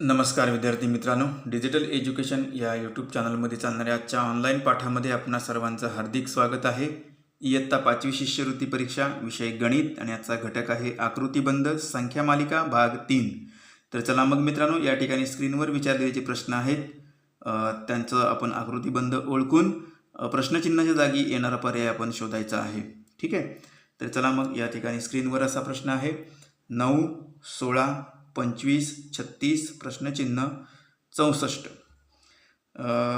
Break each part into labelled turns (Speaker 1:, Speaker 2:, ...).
Speaker 1: नमस्कार विद्यार्थी मित्रांनो. डिजिटल एज्युकेशन या यूट्यूब चॅनलमध्ये चालणाऱ्या आजच्या ऑनलाईन पाठामध्ये आपणा सर्वांचं हार्दिक स्वागत आहे. इयत्ता पाचवी शिष्यवृत्ती परीक्षा विषय गणित आणि आजचा घटक आहे आकृतीबंध संख्या मालिका भाग तीन. तर चला मग मित्रांनो या ठिकाणी स्क्रीनवर विचारलेले जे प्रश्न आहेत त्यांचं आपण आकृतीबंध ओळखून प्रश्नचिन्हाच्या जागी येणारा पर्याय आपण शोधायचा आहे. ठीक आहे? तर चला मग या ठिकाणी स्क्रीनवर असा प्रश्न आहे. नऊ सोळा पंचवीस छत्तीस प्रश्नचिन्ह चौसष्ट.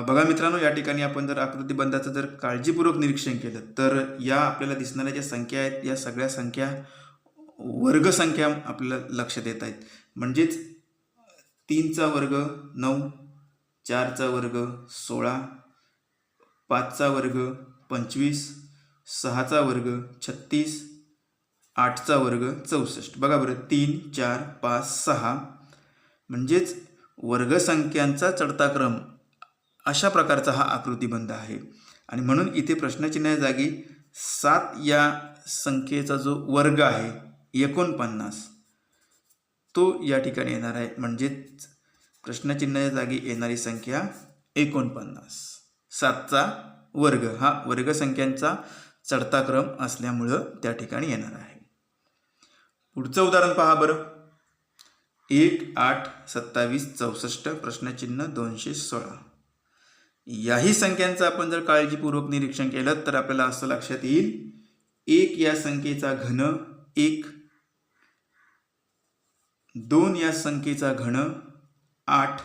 Speaker 1: बघा मित्रांनो या ठिकाणी आपण जर आकृतीबंधाचं जर काळजीपूर्वक निरीक्षण केलं तर या आपल्याला दिसणाऱ्या ज्या संख्या आहेत या सगळ्या संख्या वर्गसंख्या आपल्याला लक्षात येत आहेत. म्हणजेच तीनचा वर्ग नऊ चारचा वर्ग सोळा पाचचा वर्ग पंचवीस सहाचा वर्ग छत्तीस आठचा वर्ग चौसष्ट. बघा बरं तीन चार पाच सहा. म्हणजेच वर्गसंख्यांचा चढता क्रम अशा प्रकारचा हा आकृतिबंध आहे. आणि म्हणून इथे प्रश्नचिन्ह जागी सात या संख्येचा जो वर्ग आहे एकोणपन्नास तो या ठिकाणी येणार आहे. म्हणजेच प्रश्नचिन्हाच्या जागी येणारी संख्या एकोणपन्नास. सातचा वर्ग हा वर्गसंख्यांचा चढता क्रम असल्यामुळं त्या ठिकाणी येणार आहे. पुढचं उदाहरण पहा बरं. एक आठ सत्तावीस चौसष्ट प्रश्नचिन्ह दोनशे सोळा. याही संख्यांचं आपण जर काळजीपूर्वक निरीक्षण केलं तर आपल्याला असं लक्षात येईल. एक या संख्येचा घन एक. दोन या संख्येचा घन आठ.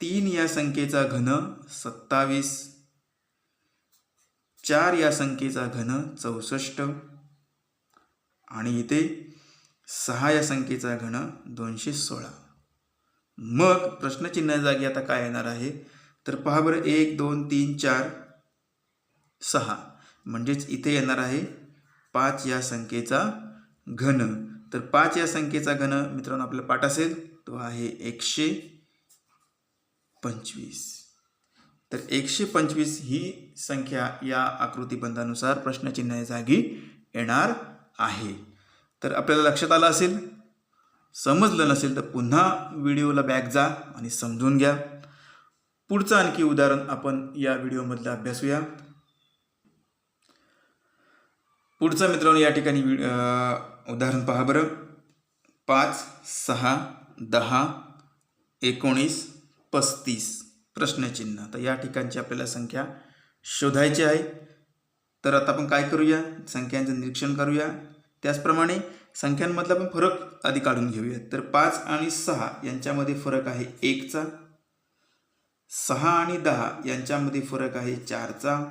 Speaker 1: तीन या संख्येचा घन सत्तावीस. चार या संख्येचा घन चौसष्ट. आणि इथे सहा या संख्येचा घन दोनशे सोळा. मग प्रश्नचिन्ह जागी आता काय येणार आहे? तर पहा बरं एक दोन तीन चार सहा. म्हणजेच इथे येणार आहे पाच या संख्येचा घन. तर पाच या संख्येचा घन मित्रांनो आपला पाठ असेल तो आहे एकशे पंचवीस. तर एकशे पंचवीस ही संख्या या आकृतीबंधानुसार प्रश्नचिन्हा जागी येणार आहे. तर आपल्याला लक्षात आलं असेल? समजलं नसेल तर पुन्हा व्हिडिओला बॅक जा आणि समजून घ्या. पुढचं आणखी उदाहरण आपण या व्हिडिओमधलं अभ्यासूया. पुढचं मित्रांनो या ठिकाणी वि- उदाहरण पहा बरं. पाच सहा दहा एकोणीस पस्तीस प्रश्नचिन्ह. तर या ठिकाणची आपल्याला संख्या शोधायची आहे. तर आता आपण काय करूया? संख्यांचं निरीक्षण करूया. त्याचप्रमाणे संख्यांमधला पण फरक आधी काढून घेऊया. तर पाच आणि सहा यांच्यामध्ये फरक आहे एकचा. सहा आणि दहा यांच्यामध्ये फरक आहे चारचा.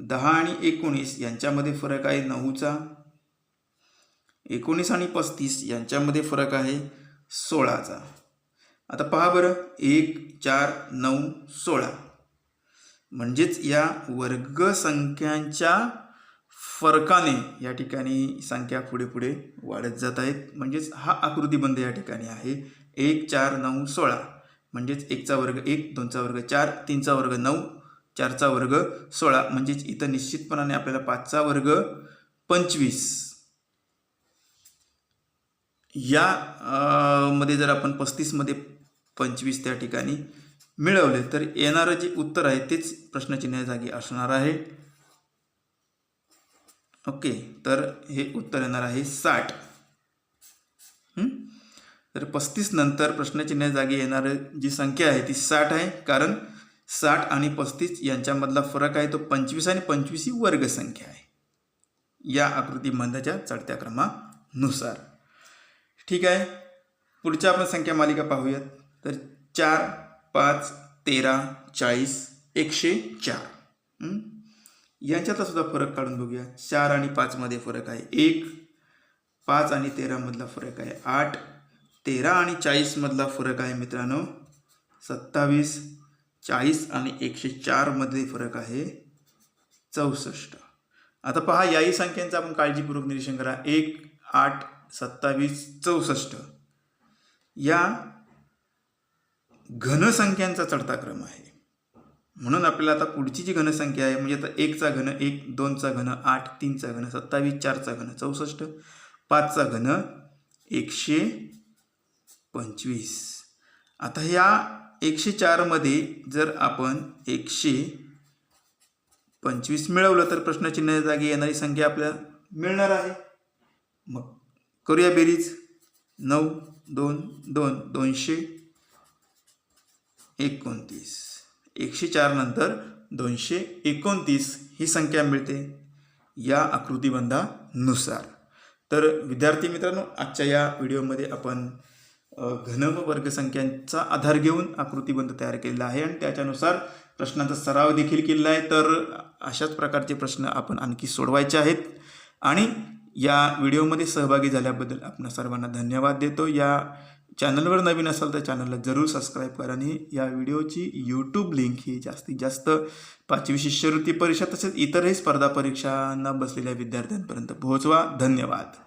Speaker 1: दहा आणि एकोणीस यांच्यामध्ये फरक आहे नऊचा. एकोणीस आणि पस्तीस यांच्यामध्ये फरक आहे सोळाचा. आता पहा बरं. एक चार नऊ सोळा. म्हणजेच या वर्गसंख्यांच्या फरकाने या ठिकाणी संख्या पुढे पुढे वाढत जात आहेत. म्हणजेच हा आकृतीबंध या ठिकाणी आहे. एक चार नऊ सोळा. म्हणजेच एकचा वर्ग एक दोनचा वर्ग चार तीनचा वर्ग नऊ चारचा वर्ग सोळा. म्हणजेच इथं निश्चितपणाने आपल्याला पाचचा वर्ग पंचवीस. या मध्ये जर आपण पस्तीसमध्ये पंचवीस त्या ठिकाणी मिळवले तर येणारं जे उत्तर आहे तेच प्रश्नचिन्ह जागी असणार आहे. ओके तर हे उत्तर येणार आहे साठ. तर पस्तीस नंतर प्रश्नचिन्ह जागी येणारं जी संख्या आहे ती साठ आहे कारण साठ आणि पस्तीस यांच्यामधला फरक आहे तो पंचवीस आणि पंचवीस ही वर्गसंख्या आहे. या आकृतिबंधाच्या चढत्या क्रमानुसार. ठीक आहे? पुढच्या आपण संख्या मालिका पाहूयात. तर चार पाच तेरा चाळीस एकशे चार. यांच्यातला सुद्धा फरक काढून बघूया. चार आणि पाचमध्ये फरक आहे एक. पाच आणि तेरामधला फरक आहे आठ. तेरा आणि चाळीसमधला फरक आहे मित्रांनो सत्तावीस. चाळीस आणि एकशे चारमध्ये फरक आहे चौसष्ट. आता पहा याही संख्यांचं आपण काळजीपूर्वक निरीक्षण करा. एक आठ सत्तावीस चौसष्ट. या घनसंख्यांचा चढता क्रम आहे. म्हणून आपल्याला आता पुढची जी घनसंख्या आहे म्हणजे आता एकचा घन एक दोनचा घन आठ तीनचा घन सत्तावीस चारचा घन चौसष्ट पाचचा घन एकशे पंचवीस. आता ह्या एकशे चारमध्ये जर आपण एकशे पंचवीस मिळवलं तर प्रश्नचिन्ह जागी येणारी संख्या आपल्याला मिळणार आहे. मग करूया बेरीज. नऊ दोन दोन दोनशे एकोणतीस. एकशे चारनंतर दोनशे एकोणतीस ही संख्या मिळते. या आकृतिबंधानुसार. तर विद्यार्थी मित्रांनो आजच्या या व्हिडिओमध्ये आपण घन व वर्गसंख्यांचा आधार घेऊन आकृतिबंध तयार केलेला आहे आणि त्याच्यानुसार प्रश्नांचा सराव देखील केलेला आहे. तर अशाच प्रकारचे प्रश्न आपण आणखी सोडवायचे आहेत. आणि या व्हिडिओमध्ये सहभागी झाल्याबद्दल आपण सर्वांना धन्यवाद देतो. या चॅनलवर नवीन असाल तर चॅनलला जरूर सबस्क्राईब करा आणि या व्हिडिओची यूट्यूब लिंक ही जास्तीत जास्त पाचवी शिष्यवृत्ती परीक्षा तसेच इतरही स्पर्धा परीक्षांना बसलेल्या विद्यार्थ्यांपर्यंत पोहोचवा. धन्यवाद.